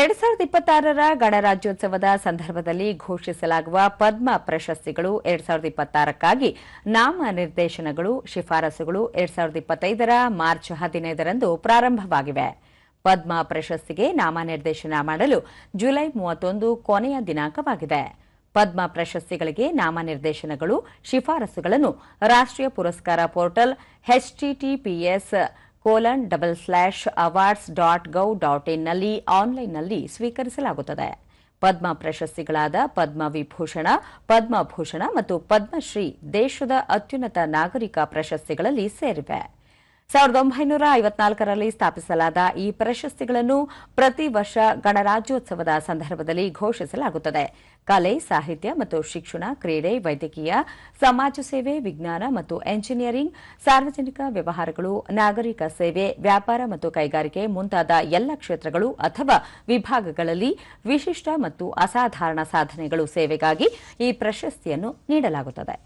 ಎರಡ್ ಸಾವಿರದ ಇಪ್ಪತ್ತಾರರ ಗಣರಾಜ್ಯೋತ್ಸವದ ಸಂದರ್ಭದಲ್ಲಿ ಘೋಷಿಸಲಾಗುವ ಪದ್ಮ ಪ್ರಶಸ್ತಿಗಳು ಎರಡ್ ಸಾವಿರದ ಇಪ್ಪತ್ತಾರಕ್ಕಾಗಿ ನಾಮ ನಿರ್ದೇಶನಗಳು ಶಿಫಾರಸುಗಳು ಎರಡ್ ಸಾವಿರದ ಇಪ್ಪತ್ತೈದರ ಮಾರ್ಚ್ ಹದಿನೈದರಂದು ಪ್ರಾರಂಭವಾಗಿವೆ. ಪದ್ಮ ಪ್ರಶಸ್ತಿಗೆ ನಾಮನಿರ್ದೇಶನ ಮಾಡಲು ಜುಲೈ ಮೂವತ್ತೊಂದು ಕೊನೆಯ ದಿನಾಂಕವಾಗಿದೆ. ಪದ್ಮ ಪ್ರಶಸ್ತಿಗಳಿಗೆ ನಾಮ ನಿರ್ದೇಶನಗಳು ಶಿಫಾರಸುಗಳನ್ನು ರಾಷ್ಟ್ರೀಯ ಪುರಸ್ಕಾರ portal HTTPS colon double slash awards dot gov dot ಇನ್ನಲ್ಲಿ ಆನ್ಲೈನ್ನಲ್ಲಿ ಸ್ವೀಕರಿಸಲಾಗುತ್ತದೆ. ಪದ್ಮ ಪ್ರಶಸ್ತಿಗಳಾದ ಪದ್ಮ ವಿಭೂಷಣ ಪದ್ಮಭೂಷಣ ಮತ್ತು ಪದ್ಮಶ್ರೀ ದೇಶದ ಅತ್ಯುನ್ನತ ನಾಗರಿಕ ಪ್ರಶಸ್ತಿಗಳಲ್ಲಿ ಸೇರಿವೆ. ಸಾವಿರದ ಒಂಬೈನೂರ ಐವತ್ನಾಲ್ಕರಲ್ಲಿ ಸ್ಥಾಪಿಸಲಾದ ಈ ಪ್ರಶಸ್ತಿಗಳನ್ನು ಪ್ರತಿ ವರ್ಷ ಗಣರಾಜ್ಯೋತ್ಸವದ ಸಂದರ್ಭದಲ್ಲಿ ಘೋಷಿಸಲಾಗುತ್ತದೆ. ಕಲೆ, ಸಾಹಿತ್ಯ ಮತ್ತು ಶಿಕ್ಷಣ, ಕ್ರೀಡೆ, ವೈದ್ಯಕೀಯ, ಸಮಾಜ ಸೇವೆ, ವಿಜ್ಞಾನ ಮತ್ತು ಎಂಜಿನಿಯರಿಂಗ್, ಸಾರ್ವಜನಿಕ ವ್ಯವಹಾರಗಳು, ನಾಗರಿಕ ಸೇವೆ, ವ್ಯಾಪಾರ ಮತ್ತು ಕೈಗಾರಿಕೆ ಮುಂತಾದ ಎಲ್ಲ ಕ್ಷೇತ್ರಗಳು ಅಥವಾ ವಿಭಾಗಗಳಲ್ಲಿ ವಿಶಿಷ್ಟ ಮತ್ತು ಅಸಾಧಾರಣ ಸಾಧನೆಗಳು ಸೇವೆಗಾಗಿ ಈ ಪ್ರಶಸ್ತಿಯನ್ನು ನೀಡಲಾಗುತ್ತದೆ.